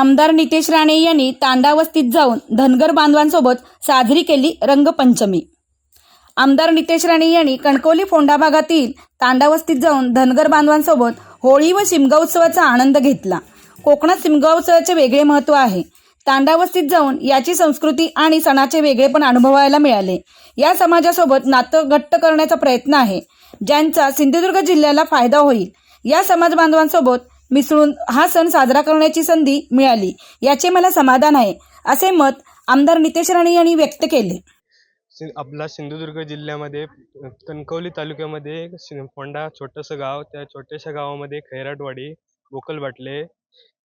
आमदार नितेश राणे यांनी तांडावस्तीत जाऊन धनगर बांधवांसोबत साजरी केली रंगपंचमी. आमदार नितेश राणे यांनी कणकवली फोंडा भागातील तांडावस्तीत जाऊन धनगर बांधवांसोबत होळी व शिमगा उत्सवाचा आनंद घेतला. कोकणात शिमगा उत्सवाचे वेगळे महत्त्व आहे. तांडावस्तीत जाऊन याची संस्कृती आणि सणाचे वेगळेपण अनुभवायला मिळाले. या समाजासोबत नातं घट्ट करण्याचा प्रयत्न आहे. ज्यांचा सिंधुदुर्ग जिल्ह्याला फायदा होईल या समाज बांधवांसोबत मिसळून हा सण साजरा करण्याची संधी मिळाली. याचे मला समाधान आहे असे मत आमदार नितेश राणे यांनी व्यक्त केले. सि आपला सिंधुदुर्ग जिल्ह्यामध्ये कणकवली तालुक्यामध्ये फोंडा छोटंसं गाव त्या छोट्याशा गावामध्ये खैराटवाडी गोकलबाटले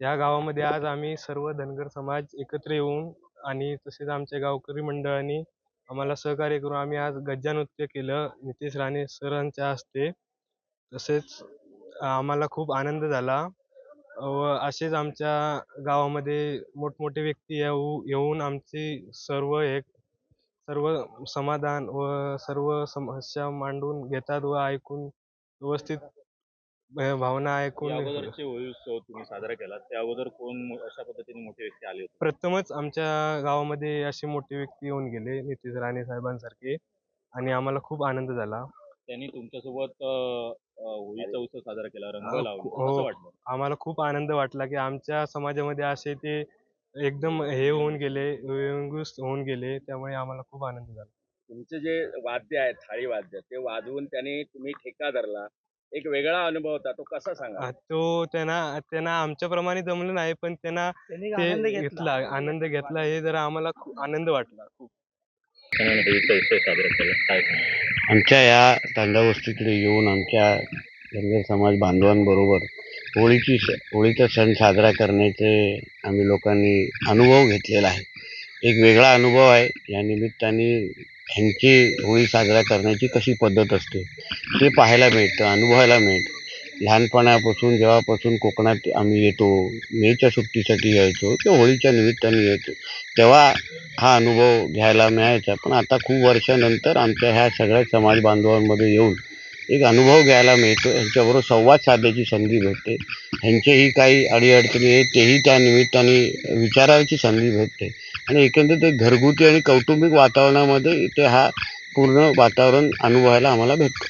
या गावामध्ये आज आम्ही सर्व धनगर समाज एकत्र येऊन आणि तसेच आमच्या गावकरी मंडळांनी आम्हाला सहकार्य करून आम्ही आज गज्जा नृत्य केलं. नितेश राणे सरांच्या हस्ते तसेच आम्हाला खूप आनंद झाला. व असेच आमच्या गावामध्ये मोठमोठे व्यक्ती येऊ येऊन आमची सर्व एक सर्व समाधान व सर्व समस्या मांडून घेतात व ऐकून व्यवस्थित भावना ऐकून या अगोदरचे होळी उत्सव तुम्ही साजरा केला त्या अगोदर कोण मो- अशा पद्धतीने मोठे व्यक्ती आले होते? प्रथमच आमच्या गावामध्ये असे मोठे व्यक्ती येऊन गेले नितीश राणे साहेबांसारखे. आणि आम्हाला खूप आनंद झाला. त्यांनी तुमच्यासोबत अं, होळीचा उत्सव साजरा केला रंग लावले हो. कसं वाटलं. आम्हाला खूप आनंद वाटला की आमच्या समाजामध्ये असे ते एकदम हे होऊन गेले व्यंगुस होऊन गेले त्यामुळे आम्हाला खूप आनंद झाला. तुमचे जे वाद्य आहे थाळी वाद्य ते वाजवून त्याने तुम्ही ठेका धरला. एक वेगळा अनुभव होता तो कसा सांगा आ, तो त्यांना त्यांना आमच्याप्रमाणे जमलं नाही पण त्यांना ते घेतला आनंद घेतला हे जरा आम्हाला खूप आनंद वाटला खूप. होळीचा उत्सव साजरा केला काय सांगाल? आमच्या या तांडावस्तीकडे येऊन आमच्या धनगर समाज बांधवांबरोबर होळीची स होळीचा सण साजरा करण्याचे आम्ही लोकांनी अनुभव घेतलेला आहे एक वेगळा अनुभव आहे या निमित्ताने ह्यांची होळी साजरा करण्याची कशी पद्धत असते ते पाहायला मिळतं अनुभवायला मिळतं लहानपणापासून जेव्हापासून कोकणात आम्ही येतो मेच्या सुट्टीसाठी यायचो किंवा होळीच्या निमित्ताने यायचो तेव्हा हा अनुभव घ्यायला मिळायचा. पण आता खूप वर्षानंतर आमच्या ह्या सगळ्या समाज बांधवांमध्ये येऊन एक अनुभव घ्यायला मिळतो. ह्यांच्याबरोबर संवाद साधण्याची संधी भेटते. ह्यांचेही काही अडीअडचणी आहेत तेही त्या निमित्ताने विचारायची संधी भेटते. आणि एकंदरीत एक घरगुती आणि कौटुंबिक वातावरणामध्ये इथे हा पूर्ण वातावरण अनुभवायला आम्हाला भेटतो.